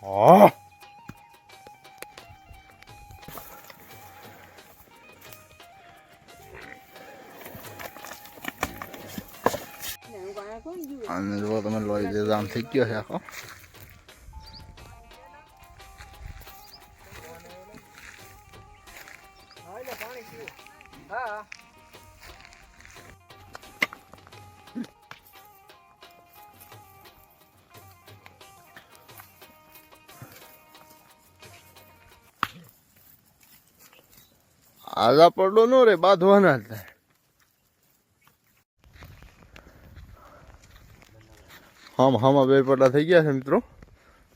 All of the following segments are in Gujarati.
Ồ. Anh vô tụi mình lôi dây dàn thích chưa, hả không? Hãy subscribe cho kênh Ghiền Mì Gõ Để không bỏ lỡ những video hấp dẫn આજા પડો નો રે, બાંધવાના થાય. હમ હમ બે પડા થઈ ગયા છે મિત્રો.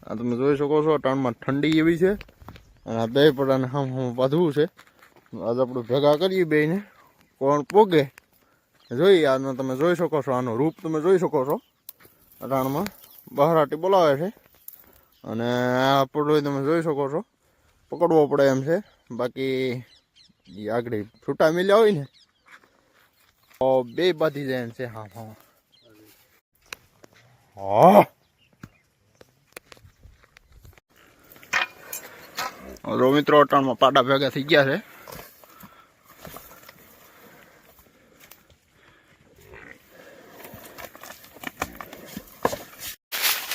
આ તમે જોઈ શકો છો ટાણમાં ઠંડી એવી છે. અને આ બે પડાને હમ હમ બાંધવું છે. આજ આપણે ભેગા કરીએ બેને કોણ પોગે? જોઈએ આનો તમે જોઈ શકો છો, આનો રૂપ તમે જોઈ શકો છો. અટાણમાં બહારાટી બોલાવે છે. અને આ પડો તમે જોઈ શકો છો. પકડવો પડે એમ છે. બાકી ઈ આગળ છૂટા મેલ્યા હોય ને, તો બે બધી જાય છે હા હા. હા મિત્રો, અટાણમાં પાડા ભેગા થઈ ગયા છે.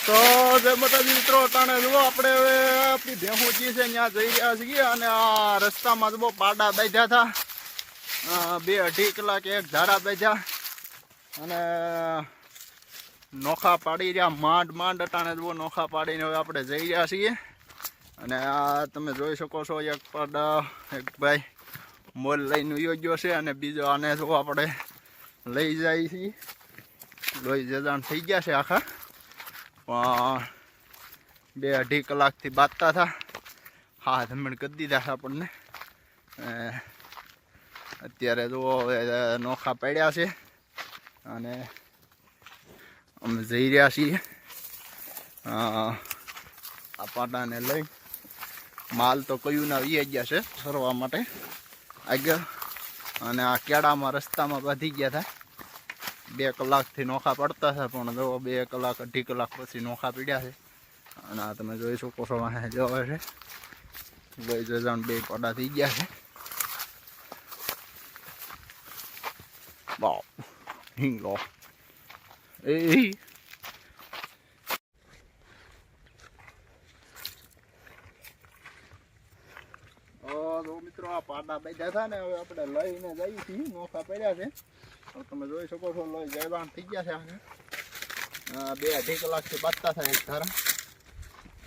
તો જય માતાજી મિત્રો, અટાણે જુઓ આપણે હવે આપણી ભેહુજી છે ત્યાં જઈ રહ્યા છીએ અને આ રસ્તામાં જુઓ પાડા બાંધ્યા હતા. બે અઢી કલાક એક ધારા બાંધ્યા અને નોખા પાડી રહ્યા, માંડ માંડ અટાણે જુઓ નોખા પાડીને હવે આપણે જઈ રહ્યા છીએ. અને આ તમે જોઈ શકો છો એક પડ, એક ભાઈ મોલ લઈને યોજ્યો છે અને બીજો આને જો આપણે લઈ જાય છીએ લોહી જજાણ થઈ ગયા છે આખા. પણ બે અઢી કલાકથી બાંધતા હતા. હા ધમણ કરી દીધા છે આપણને. અત્યારે જુઓ હવે નોખા પડ્યા છે અને અમે જઈ રહ્યા છીએ. આ પાટાને લઈ. માલ તો કયું ના વી ગયા છે ફરવા માટે. આગળ. અને આ કેળામાં રસ્તામાં બાંધી ગયા હતા. બે કલાકથી નોખા પડતા હતા પણ જો બે કલાક, અઢી કલાક પછી નોખા પીડ્યા છે. અને આ તમે જોઈ શકો છો વાહે જવા છે. ભાઈ જજાણ બે પડા થઈ ગયા છે. બાપ, હિંગલો. એ મિત્રો, આ પાડા બેઠા હતા ને, હવે આપણે લઈને જઈએ છીએ નોખા પડ્યા છે. તમે જોઈ શકો છો લોહી જયબાન થઈ ગયા છે આને બે અઢી કલાકથી બાજતા થાય એક ધારા.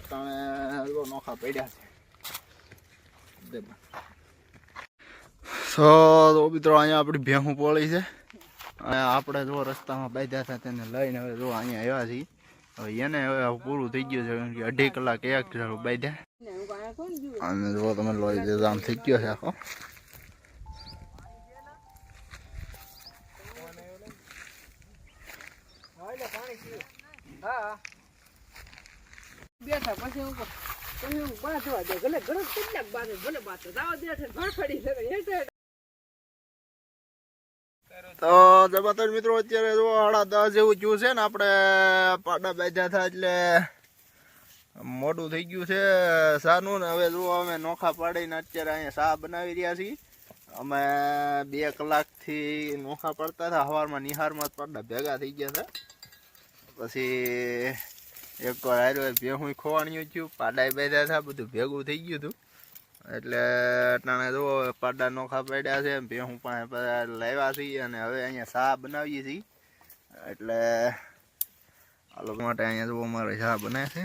તમે જો નોખા પડ્યા છે. સો તો મિત્રો અહીંયા આપણી ભેહું પોળી છે. અને આપણે જો રસ્તામાં બાંધ્યા હતા તેને લઈને હવે જો અહીંયા આવ્યા છીએ. હવે એને હવે પૂરું થઈ ગયું છે કારણ કે અઢી કલાક એક બાંધ્યા. અને જો તમે લોહી જે જામ થઈ ગયો છે આખો. હું. તો જબરદસ્ત મિત્રો, અત્યારે જો સાડા દસ જેવું થયું છે ને, આપણે પાડા બાંધ્યા થાય એટલે મોડું થઈ ગયું છે સાનું ને, હવે જો અમે નોખા પાડીને અત્યારે અહીંયા શા બનાવી રહ્યા છીએ. અમે બે કલાકથી નોખા પડતા હતા સવારમાં નિહારમાં જ પાડા ભેગા થઈ ગયા હતા પછી એક વાર હાર્યો ભેહું ખોવાણ્યું થયું પાડા બાંધ્યા હતા બધું ભેગું થઈ ગયું હતું એટલે અટાણે જો પાડા નોખા પડ્યા છે ભેહું પાસે લાવ્યા છીએ અને હવે અહીંયા શા બનાવીએ છીએ. એટલે આ લોકો માટે અહીંયા જો અમારે શા બને છે.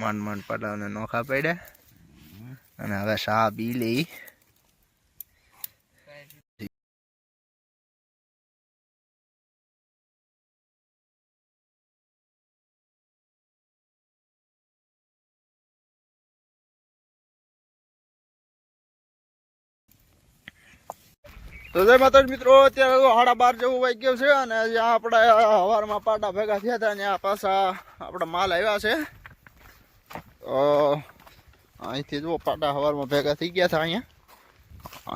માંડ માંડ પાડાને નોખા પડ્યા. અને હવે શા બી લઈ. તો જય માતાજી મિત્રો, અત્યારે તો બાર જેવું વાઈ ગયું છે અને જ્યાં આપણે હવારમાં પાટા ભેગા થયા હતા ત્યાં પાછા આપણા માલ આવ્યા છે. તો અહીંથી જુઓ પાટા હવારમાં ભેગા થઈ ગયા હતા અહીંયા.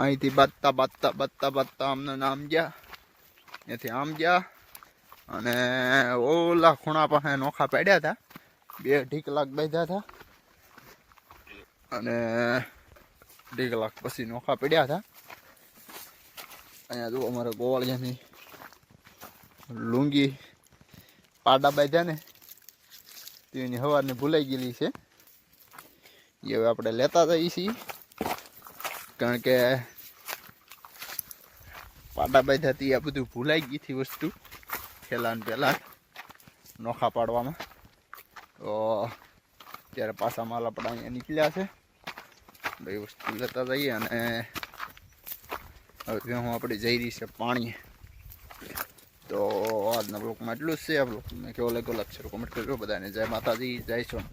અહીંથી બાજતા બાજતા બાજતા બાજતા અમને આમ ગયા. ત્યાંથી આમ ગયા અને ઓલા ખૂણા પાસે નોખા પડ્યા હતા. બે અઢી કલાક બાંધ્યા હતા. અને અઢી કલાક પછી નોખા પડ્યા હતા. અહીંયા જો અમારે ગોવાળિયાની લુંગી પાડા બાંધ્યા ને તેની હવારની ભૂલાઈ ગયેલી છે. એ હવે આપણે લેતા જઈએ છીએ. કારણ કે પાડા બાંધ્યા આ બધું ભૂલાઈ ગઈ હતી વસ્તુ, પહેલાં ને પહેલાં નોખા પાડવામાં. તો ત્યારે પાછા માલ આપણે અહીંયા નીકળ્યા છે. એ વસ્તુ લેતા જઈએ અને હવે હું આપણે જઈ રહી છે પાણી તો આજના બ્લોકમાં એટલું જ છે આ બ્લોક મેં કેવો લાગ્યો લાગશે કોમેન્ટ કરજો. બધાને જય માતાજી, જય સોનલ